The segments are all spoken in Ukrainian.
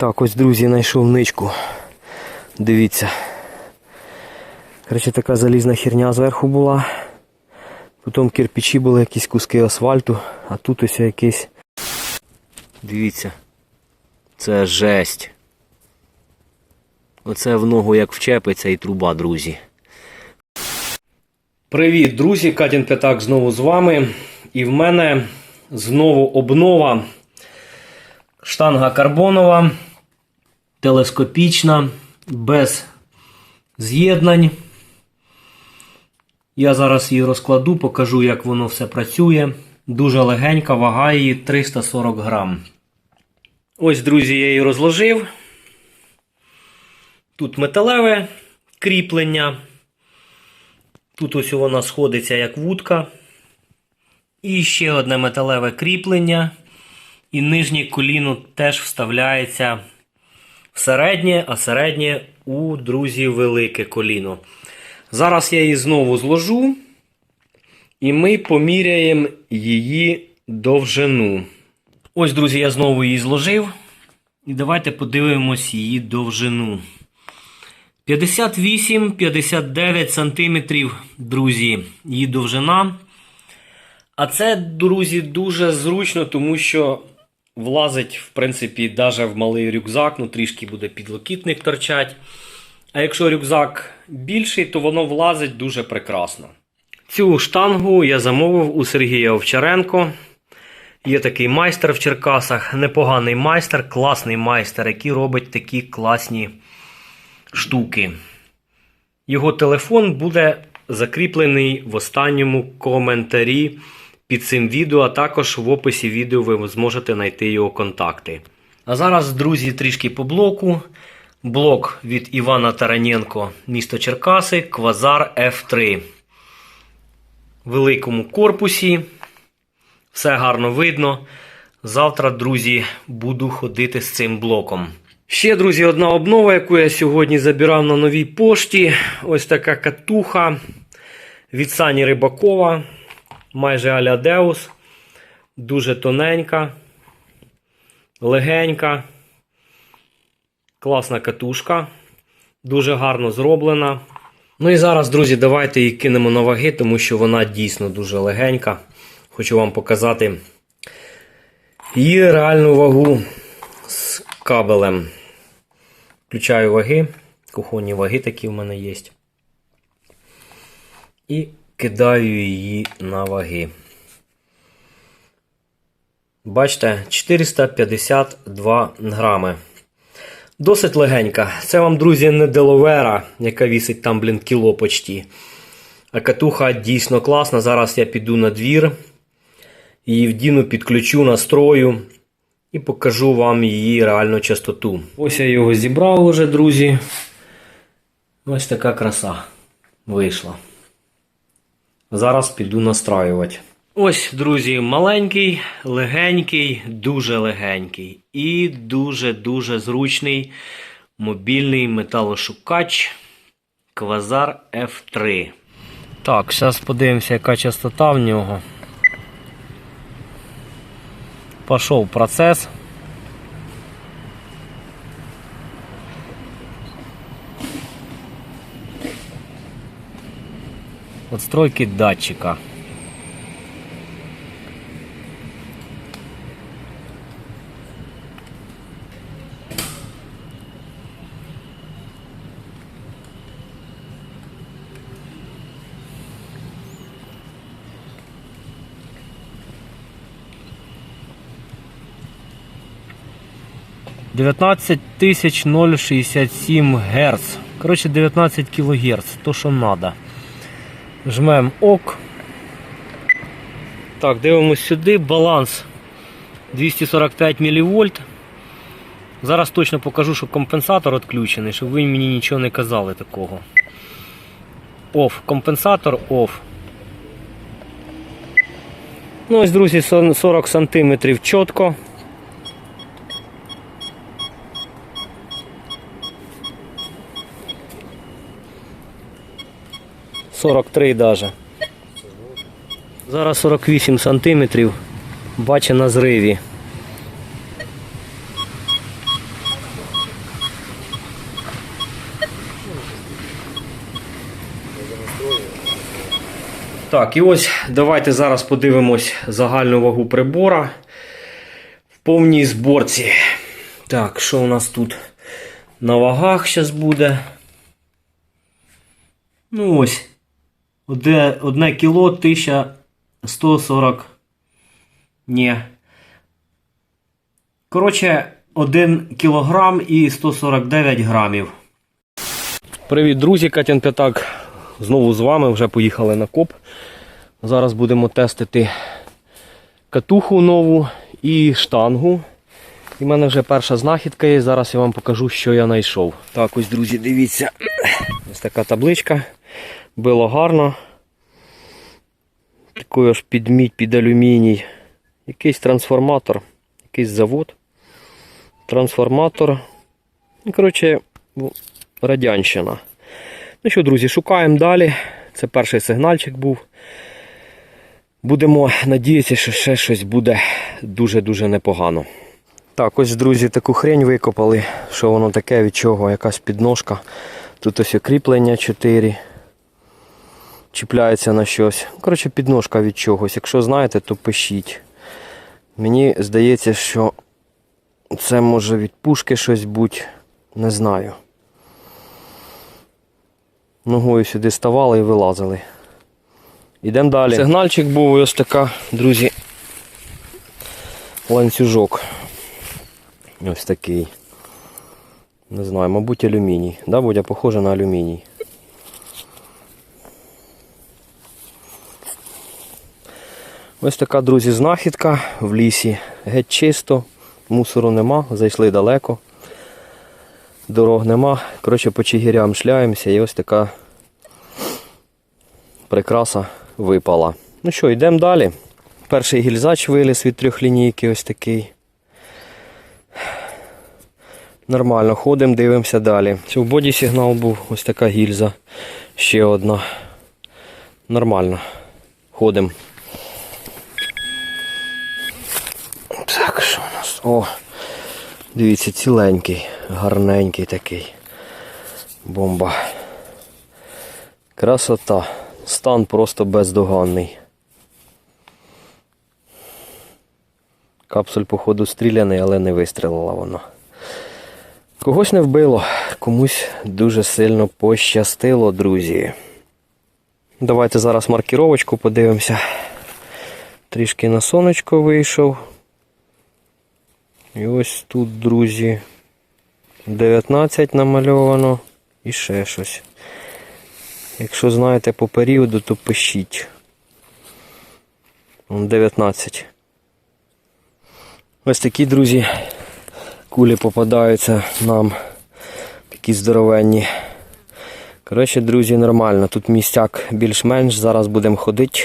Так, ось, друзі, знайшов ничку. Дивіться. Короче, така залізна херня зверху була. Потім кирпичі були якісь куски асфальту, а тут ось якийсь. Дивіться. Це жесть. Оце в ногу як вчепиться і труба, друзі. Привіт, друзі! Катін П'ятак знову з вами. І в мене знову обнова. Штанга карбонова, телескопічна, без з'єднань. Я зараз її розкладу, покажу, як воно все працює. Дуже легенька, вага її 340 грам. Ось, друзі, я її розложив. Тут металеве кріплення. Тут ось вона сходиться як вудка. І ще одне металеве кріплення. І нижнє коліно теж вставляється середнє, а середнє у друзі велике коліно. Зараз я її знову зложу. І ми поміряємо її довжину. Ось, друзі, я знову її зложив. І давайте подивимось її довжину. 58-59 сантиметрів, друзі, її довжина. А це, друзі, дуже зручно, тому що влазить, в принципі, навіть в малий рюкзак, ну трішки буде підлокітник торчать. А якщо рюкзак більший, то воно влазить дуже прекрасно. Цю штангу я замовив у Сергія Овчаренко. Є такий майстер в Черкасах, непоганий майстер, класний майстер, який робить такі класні штуки. Його телефон буде закріплений в останньому коментарі під цим відео, а також в описі відео ви зможете знайти його контакти. А зараз, друзі, трішки по блоку. Блок від Івана Тараненко, місто Черкаси, Квазар F3. В великому корпусі. Все гарно видно. Завтра, друзі, буду ходити з цим блоком. Ще, друзі, одна обнова, яку я сьогодні забирав на новій пошті. Ось така катуха від Сані Рибакова. Майже аля Деус. Дуже тоненька, легенька. Класна катушка. Дуже гарно зроблена. Ну і зараз, друзі, давайте її кинемо на ваги, тому що вона дійсно дуже легенька. Хочу вам показати її реальну вагу з кабелем. Включаю ваги. Кухонні ваги такі в мене є. І кидаю її на ваги. Бачите, 452 грами. Досить легенька. Це вам, друзі, не деловера, яка вісить там, блін, кіло почті. А катуха дійсно класна. Зараз я піду на двір, її вдіну, підключу, настрою і покажу вам її реальну частоту. Ось я його зібрав уже, друзі. Ось така краса вийшла. Зараз піду настраювати. Ось, друзі, маленький, легенький, дуже легенький і дуже-дуже зручний мобільний металошукач Квазар F3. Так, зараз подивимося, яка частота в нього. Пішов процес. Отстройки датчика. Дев'ятнадцять тисяч 067 Гц. Коротше, 19 кГц, то що треба. Жмем ок. Так, дивимось сюди. Баланс 245 мВ. Зараз точно покажу, що компенсатор відключений, щоб ви мені нічого не казали такого. Оф. Компенсатор оф. Ну ось, друзі, 40 см чітко. 43 даже. Зараз 48 сантиметрів. Бачу на зриві. Так, і ось давайте зараз подивимось загальну вагу прибора в повній зборці. Так, що у нас тут на вагах зараз буде? Ну ось. Одне, одне кіло 1140. Ні. Коротше, 1 кілограм і 149 грамів. Привіт, друзі, Катян П'ятак. Знову з вами вже поїхали на коп. Зараз будемо тестити катуху нову і штангу. І в мене вже перша знахідка є. Зараз я вам покажу, що я знайшов. Так, ось, друзі, дивіться. Ось така табличка. Було гарно. Такою аж під мідь, під алюміній. Якийсь трансформатор, якийсь завод. Трансформатор. Ну, Коротше, радянщина. Ну що, друзі, шукаємо далі. Це перший сигнальчик був. Будемо надіятися, що ще щось буде дуже-дуже непогано. Так, ось, друзі, таку хрень викопали. Що воно таке, від чого? Якась підножка. Тут ось кріплення 4. Чіпляється на щось. Коротше, підножка від чогось. Якщо знаєте, то пишіть. Мені здається, що це може від пушки щось бути. Не знаю. Ногою сюди ставали і вилазили. Ідемо далі. Сигнальчик був ось така, друзі, ланцюжок. Ось такий. Не знаю, мабуть, алюміній. Да, Будя похоже на алюміній. Ось така, друзі, знахідка в лісі. Геть чисто, мусору нема, зайшли далеко. Дорог нема. Коротше, по чигирям шляємося і ось така прикраса випала. Ну що, йдемо далі. Перший гільзач виліз від трьохлінійки, ось такий. Нормально, ходимо, дивимося далі. В боді сигнал був, ось така гільза. Ще одна. Нормально. Ходимо. Що у нас? О, дивіться, ціленький, гарненький такий. Бомба. Красота. Стан просто бездоганний. Капсуль, походу, стріляний, але не вистрілила вона. Когось не вбило, комусь дуже сильно пощастило, друзі. Давайте зараз маркіровочку подивимося. Трішки на сонечко вийшов. І ось тут, друзі, 19 намальовано і ще щось. Якщо знаєте по періоду, то пишіть. 19. Ось такі, друзі, кулі попадаються нам. Такі здоровенні. Коротше, друзі, нормально. Тут містяк більш-менш. Зараз будемо ходити,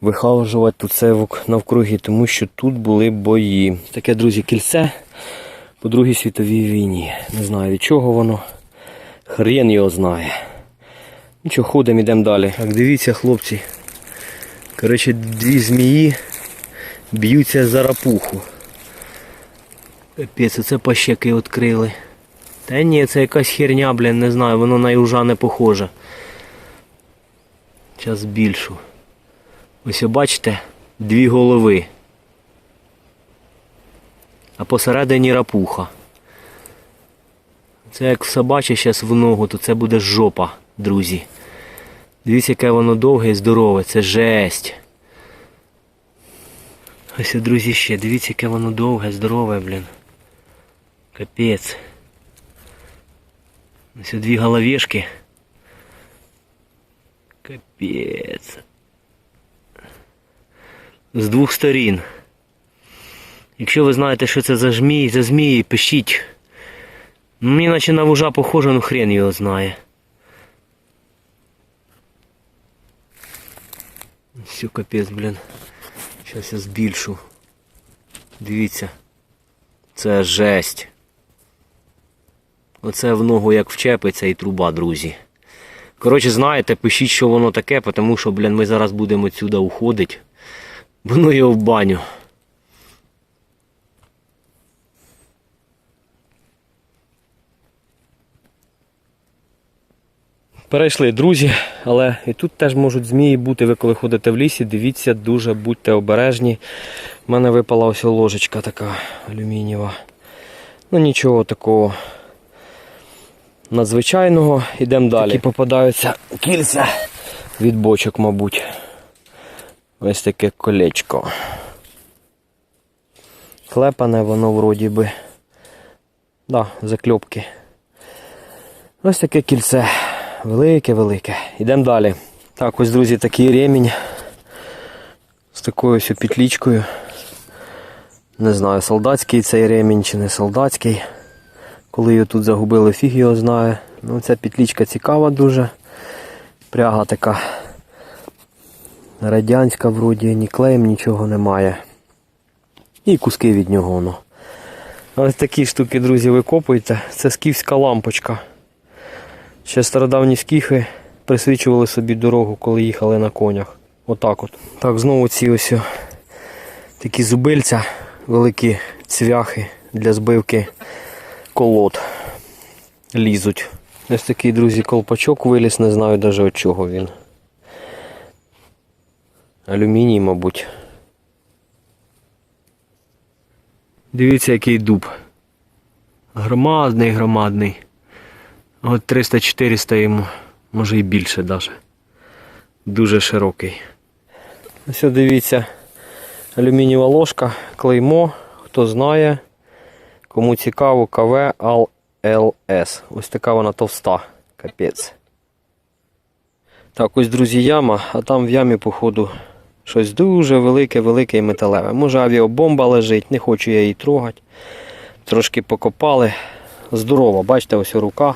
вихажувати тут це навкруги, тому що тут були бої. Таке, друзі, кільце по Другій світовій війні. Не знаю від чого воно. Хрен його знає. Нічого, ходимо, йдемо далі. Так, дивіться, хлопці. Коротше, дві змії б'ються за рапуху. Капець, оце пащеки відкрили. Та ні, це якась херня, блін, не знаю, воно на южа не похоже. Зараз збільшу. Ось бачите, дві голови. А посередині рапуха. Це як собаче зараз в ногу, то це буде жопа, друзі. Дивіться, яке воно довге і здорове, це жесть. Ось, друзі, ще, дивіться, яке воно довге, здорове, блін. Капець. Ось дві головешки. Капець. З двох сторін. Якщо ви знаєте, що це за змії, за змії, пишіть. Мені наче на вужа похоже, ну хрен його знає. Все, капець, блін. Зараз я збільшу. Дивіться. Це жесть. Оце в ногу як вчепиться і труба, друзі. Коротше, знаєте, пишіть, що воно таке, тому що, блін, ми зараз будемо відсюди уходити. Воно його в баню. Перейшли друзі, але і тут теж можуть змії бути. Ви коли ходите в лісі, дивіться, дуже будьте обережні. У мене випала ось ложечка така алюмінієва. Ну нічого такого надзвичайного. Йдемо далі. Такі попадаються кільця від бочок, мабуть. Ось таке колечко. Клепане воно вроді би. Да, закльопки. Ось таке кільце. Велике-велике. Йдемо далі. Так, ось, друзі, такий ремінь з такою ось петлічкою. Не знаю, солдатський цей ремінь чи не солдатський. Коли його тут загубили, фіг його знає. Ну, ця петлічка цікава дуже. Пряга така радянська, вроді, ні клеєм, нічого немає. І куски від нього. Ну. Ось такі штуки, друзі, викопуєте. Це скіфська лампочка. Ще стародавні скіфи присвічували собі дорогу, коли їхали на конях. Отак от. Так, знову ці ось такі зубильця, великі цвяхи для збивки колод лізуть. Ось такий, друзі, колпачок виліз, не знаю навіть від чого він. Алюміній, мабуть. Дивіться, який дуб. Громадний, громадний. От 300-400 йому, може і більше навіть. Дуже широкий. Ось дивіться, алюмінієва ложка, клеймо, хто знає, кому цікаво, КВ АЛС. Ось така вона товста, капець. Так, ось, друзі, яма, а там в ямі, походу, щось дуже велике-велике і металеве. Може авіабомба лежить, не хочу я її трогати. Трошки покопали. Здорова, бачите, ось рука.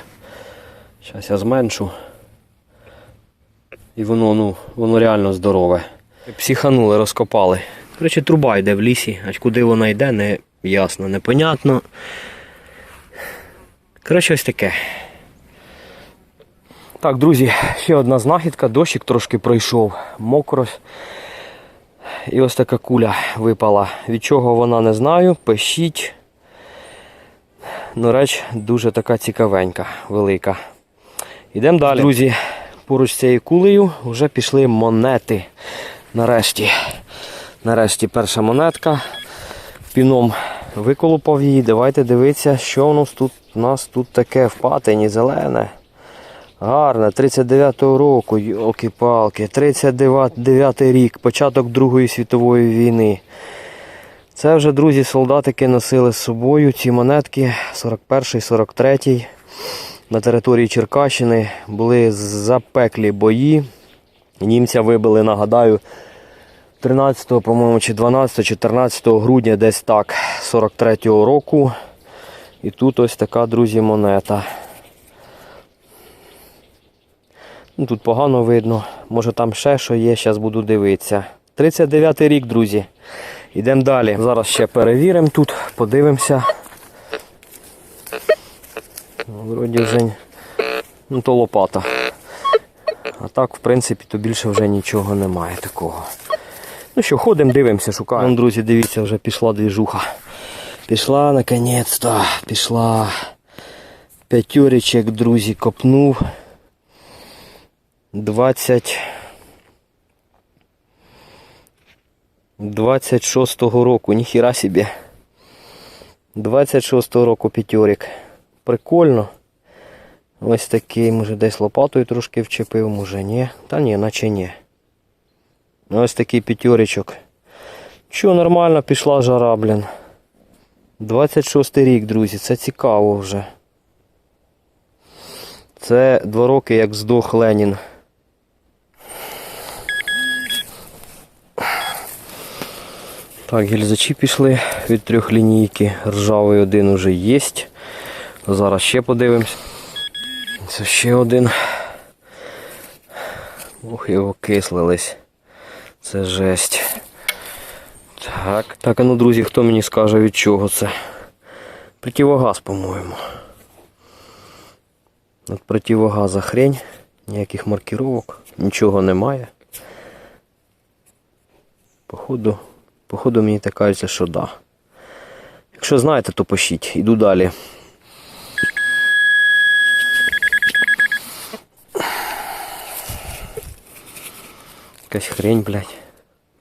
Зараз я зменшу. І воно, ну, воно реально здорове. Психанули, розкопали. Коротше, труба йде в лісі, а куди вона йде, не ясно, непонятно. Коротше, ось таке. Так, друзі, ще одна знахідка, дощик трошки пройшов, мокро. І ось така куля випала. Від чого вона не знаю, пишіть. Ну, реч дуже така цікавенька, велика. Йдемо далі. Друзі, поруч з цією кулею вже пішли монети. Нарешті. Нарешті перша монетка. Піном виколупав її. Давайте дивитися, що у нас тут у нас тут таке в патині зелене. Гарне, 39-го року, йолки-палки, 39-й рік, початок Другої світової війни. Це вже, друзі, солдатики носили з собою ці монетки 41-й, 43-й. На території Черкащини були запеклі бої. Німця вибили, нагадаю, 13, по-моєму, чи 12, 14 грудня, десь так, 43-го року. І тут ось така, друзі, монета. Ну, Тут погано видно, може там ще що є, зараз буду дивитися. 39-й рік, друзі. Йдемо далі. Зараз ще перевіримо тут, подивимося. Вроді вже ну, то лопата. А так, в принципі, то більше вже нічого немає такого. Ну що, ходимо, дивимося, шукаємо. Вон, друзі, дивіться, вже пішла двіжуха. Пішла наконець-то, пішла. П'ятюрічок, друзі, копнув. 20. 26-го року, ніхіра собі. 26-го року п'ятьорик. Прикольно. Ось такий, може десь лопатою трошки вчепив, може ні. Та ні, наче ні. Ось такий п'ятьоричок. Що, нормально пішла жара, блін. 26 рік, друзі, це цікаво вже. Це два роки як здох Ленін. Так, гільзачі пішли від трьох лінійки. Ржавий один уже є. Зараз ще подивимось. Це ще один. Ох, його кислились. Це жесть. Так, так, а ну, друзі, хто мені скаже від чого це? Противогаз, по-моєму. От противогаза хрень, ніяких маркировок, нічого немає. Походу, походу мені так кажеться, що да. Якщо знаєте, то пишіть. Іду далі. Якась хрень, блядь.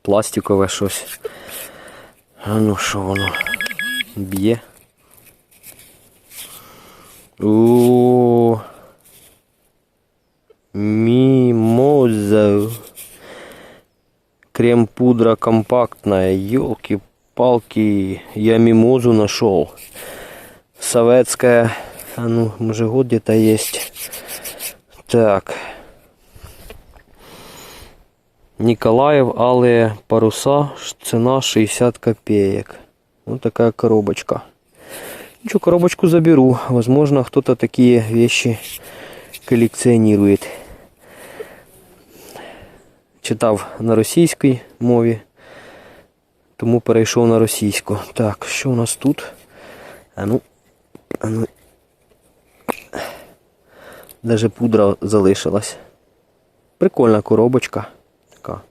Пластикове щось. А ну що воно? Б'є. У Мимоза. Крем-пудра компактная. Елки-палки. Я мимозу нашел. Советская. А ну, может, год где-то есть. Так. Николаев, алые паруса, цена 60 копеек. Вот такая коробочка. Ничего, коробочку заберу. Возможно, кто-то такие вещи колекціонує. Читав на російській мові, тому перейшов на російську. Так, що у нас тут? А ну, а ну. Даже пудра залишилась. Прикольна коробочка. Така.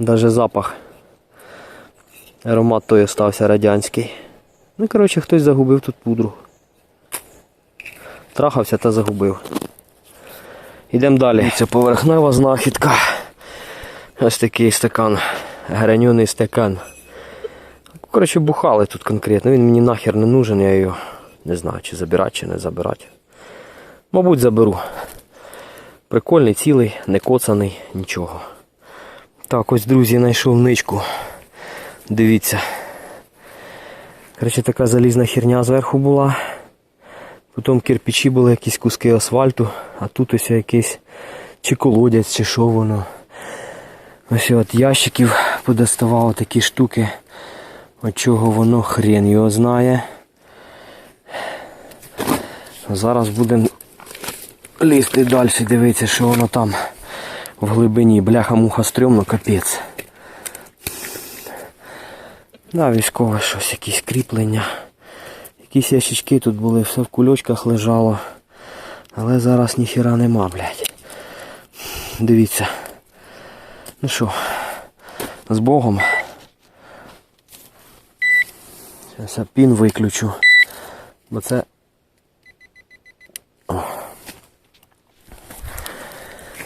Даже запах. Аромат той остався радянський. Ну, коротше, хтось загубив тут пудру. Трахався та загубив. Йдемо далі. Це поверхнева знахідка. Ось такий стакан. Гранений стакан. Коротше, бухали тут конкретно. Він мені нахер не нужен, я його не знаю, чи забирати, чи не забирати. Мабуть, заберу. Прикольний, цілий, не коцаний, нічого. Так, ось, друзі, знайшов ничку. Дивіться. Коротше, така залізна херня зверху була. Потім кирпичі були якісь куски асфальту, а тут ось якийсь чи колодязь, чи що воно. Ось от ящиків подоставав такі штуки. От чого воно хрен його знає. Зараз будемо лізти далі, дивитися, що воно там в глибині. Бляха-муха стрьомно, капець. Да, військове щось, якісь кріплення. Якісь ящички тут були, все в кульочках лежало. Але зараз ніхіра нема, блядь. Дивіться. Ну що, з Богом. Зараз я пін виключу. Бо це. О.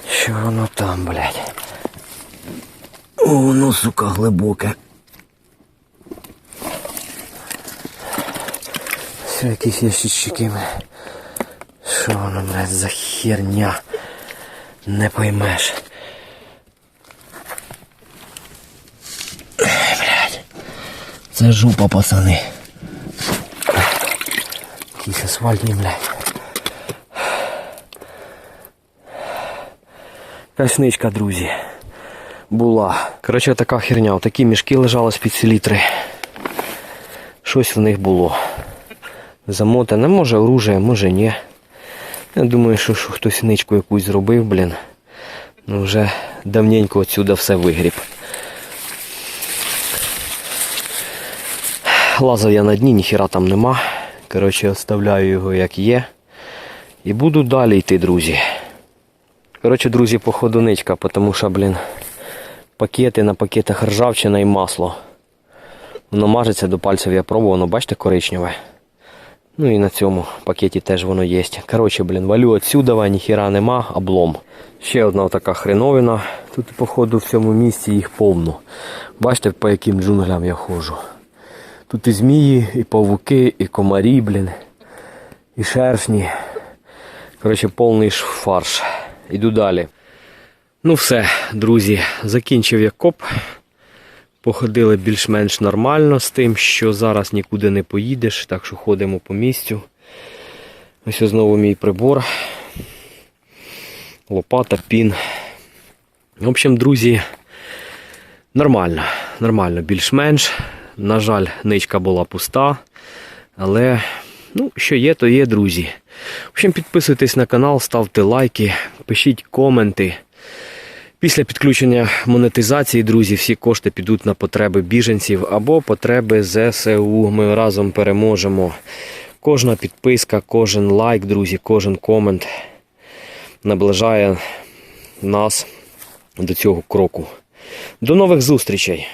Що воно там, блядь? О, воно, сука, глибоке. Все якісь ящички. Що воно, блядь, за херня? Не поймеш. Блядь. Це жопа, пацани. Якісь асфальтні, блядь. Касничка, друзі. Була. Коротше, така херня. Такі мішки лежали з під селітри. Щось в них було. Замотане, може оружие, може ні. Я думаю, що, що хтось ничку якусь зробив, блін. Ну вже давненько отсюда все вигріб. Лазав я на дні, ніхіра там нема. Коротше, оставляю його як є. І буду далі йти, друзі. Коротше, друзі, походу ничка, тому що, блін, пакети на пакетах ржавчина і масло. Воно мажеться до пальців, я пробував, воно бачите коричневе. Ну і на цьому пакеті теж воно є. Коротше, блін, валю отсюда, ніхіра нема, облом. Ще одна така хреновина. Тут, походу, в цьому місці їх повно. Бачите, по яким джунглям я ходжу. Тут і змії, і павуки, і комарі, блін, і шершні. Коротше, повний фарш. Іду далі. Ну все, друзі, закінчив я коп. Походили більш-менш нормально з тим, що зараз нікуди не поїдеш, так що ходимо по місцю. Ось знову мій прибор. Лопата, пін. В общем, друзі, нормально, нормально, більш-менш. На жаль, ничка була пуста. Але, ну, що є, то є, друзі. В общем, підписуйтесь на канал, ставте лайки, пишіть коменти. Після підключення монетизації, друзі, всі кошти підуть на потреби біженців або потреби ЗСУ. Ми разом переможемо. Кожна підписка, кожен лайк, друзі, кожен комент наближає нас до цього кроку. До нових зустрічей!